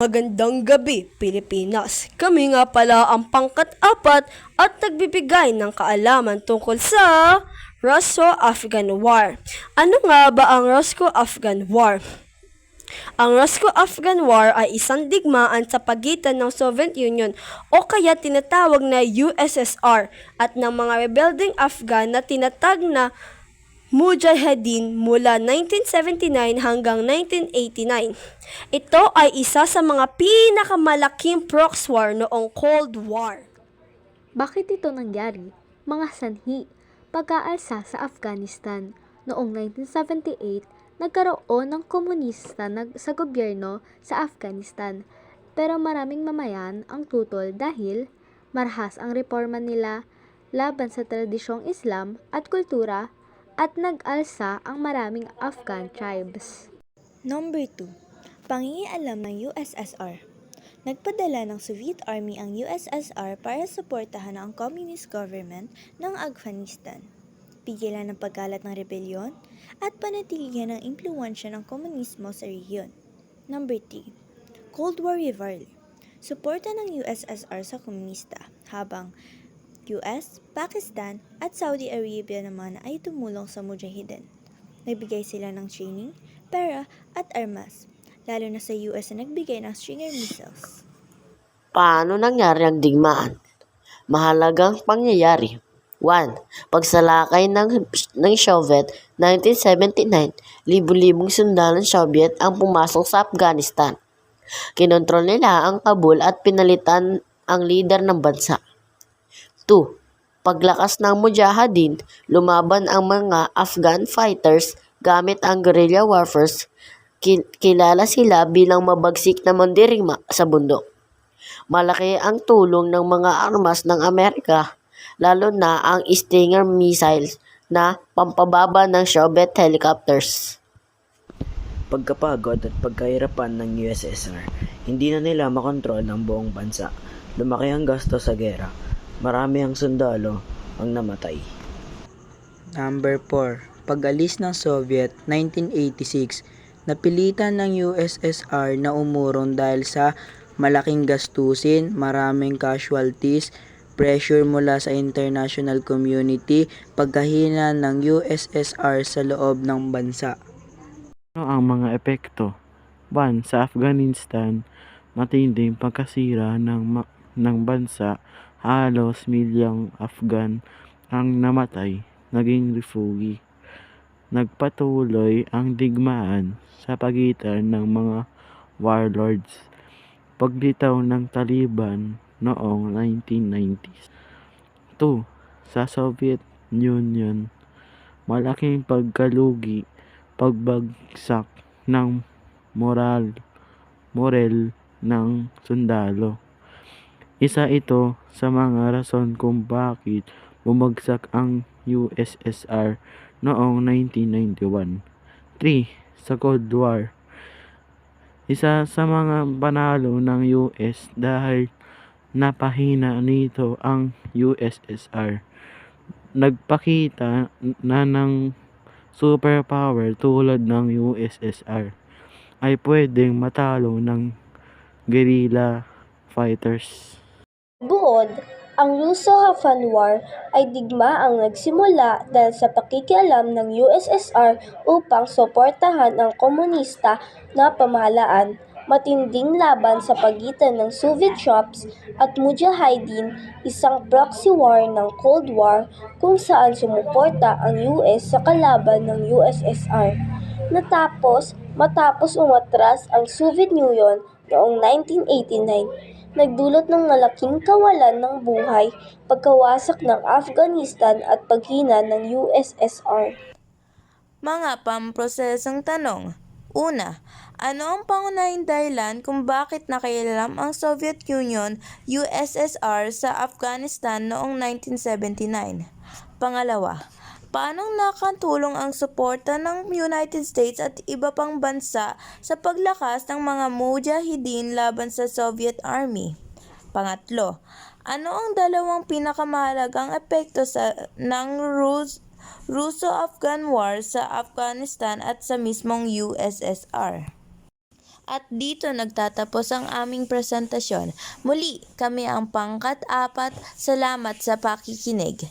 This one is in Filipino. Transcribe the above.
Magandang gabi, Pilipinas. Kami nga pala ang pangkat-apat at nagbibigay ng kaalaman tungkol sa Russo-Afghan War. Ano nga ba ang Russo-Afghan War? Ang Russo-Afghan War ay isang digmaan sa pagitan ng Soviet Union o kaya tinatawag na USSR at ng mga rebelding Afghan na tinatag na Mujahideen mula 1979 hanggang 1989. Ito ay isa sa mga pinakamalaking proxy war noong Cold War. Bakit ito nangyari? Mga sanhi, pag-aalsa sa Afghanistan. Noong 1978, nagkaroon ng komunista sa gobyerno sa Afghanistan. Pero maraming mamayan ang tutol dahil marahas ang reforma nila laban sa tradisyong Islam at kultura at nag-alsa ang maraming Afghan tribes. Number 2. Pangingialam ng USSR. Nagpadala ng Soviet Army ang USSR para suportahan ang communist government ng Afghanistan, pigilan ng pagkalat ng rebelyon, at panatilihan ang impluensya ng komunismo sa rehiyon. Number 3. Cold War Rivalry. Suporta ng USSR sa komunista, habang US, Pakistan, at Saudi Arabia naman ay tumulong sa Mujahideen. Nagbigay sila ng training, pera, at armas, lalo na sa US na nagbigay ng Stinger missiles. Paano nangyari ang digmaan? Mahalagang pangyayari. 1. Pagsalakay ng, ng Soviet 1979, libu-libong sundalong Soviet ang pumasok sa Afghanistan. Kinontrol nila ang Kabul at pinalitan ang leader ng bansa. 2. Paglakas ng Mujahideen, lumaban ang mga Afghan fighters gamit ang guerrilla warfare. Ki- kilala sila bilang mabagsik na mandirigma sa bundok. Malaki ang tulong ng mga armas ng Amerika, lalo na ang Stinger missiles na pampababa ng Soviet helicopters. Pagkapagod at pagkahirapan ng USSR, hindi na nila makontrol ang buong bansa. Lumaki ang gasto sa gera. Marami ang sundalo ang namatay. Number 4. Pag-alis ng Soviet 1986, napilitan ng USSR na umurong dahil sa malaking gastusin, maraming casualties, pressure mula sa international community, pagkahina ng USSR sa loob ng bansa. Ano ang mga epekto? 1. Sa Afghanistan, matinding pagkasira ng, ma- ng bansa, halos milyang Afghan ang namatay, naging refugi. Nagpatuloy ang digmaan sa pagitan ng mga warlords. Paglitaw ng Taliban noong 1990s. 2. Sa Soviet Union, malaking pagkalugi pagbagsak ng moral morel ng sundalo. Isa ito sa mga rason kung bakit bumagsak ang USSR noong 1991. 3. Sa Cold War. Isa sa mga panalo ng US dahil napahina nito ang USSR. Nagpakita na ng superpower tulad ng USSR ay pwedeng matalo ng guerrilla fighters. Buod, ang Russo-Afghan War ay digmaang nagsimula dahil sa pakikialam ng USSR upang suportahan ang komunista na pamahalaan, matinding laban sa pagitan ng Soviet troops at Mujahideen, isang proxy war ng Cold War kung saan sumuporta ang US sa kalaban ng USSR. Natapos matapos umatras ang Soviet Union noong 1989 nagdulot ng malaking kawalan ng buhay, pagkawasak ng Afghanistan at paghina ng USSR. Mga pamprosesong tanong. Una, ano ang pangunahing dahilan kung bakit nakailam ang Soviet Union, USSR sa Afghanistan noong 1979? Pangalawa, paano nakatulong ang suporta ng United States at iba pang bansa sa paglakas ng mga mujahideen laban sa Soviet Army? Pangatlo, ano ang dalawang pinakamahalagang epekto sa ng Rus Russo-Afghan War sa Afghanistan at sa mismong USSR? At dito nagtatapos ang aming presentasyon. Muli, kami ang pangkat-apat. Salamat sa pakikinig.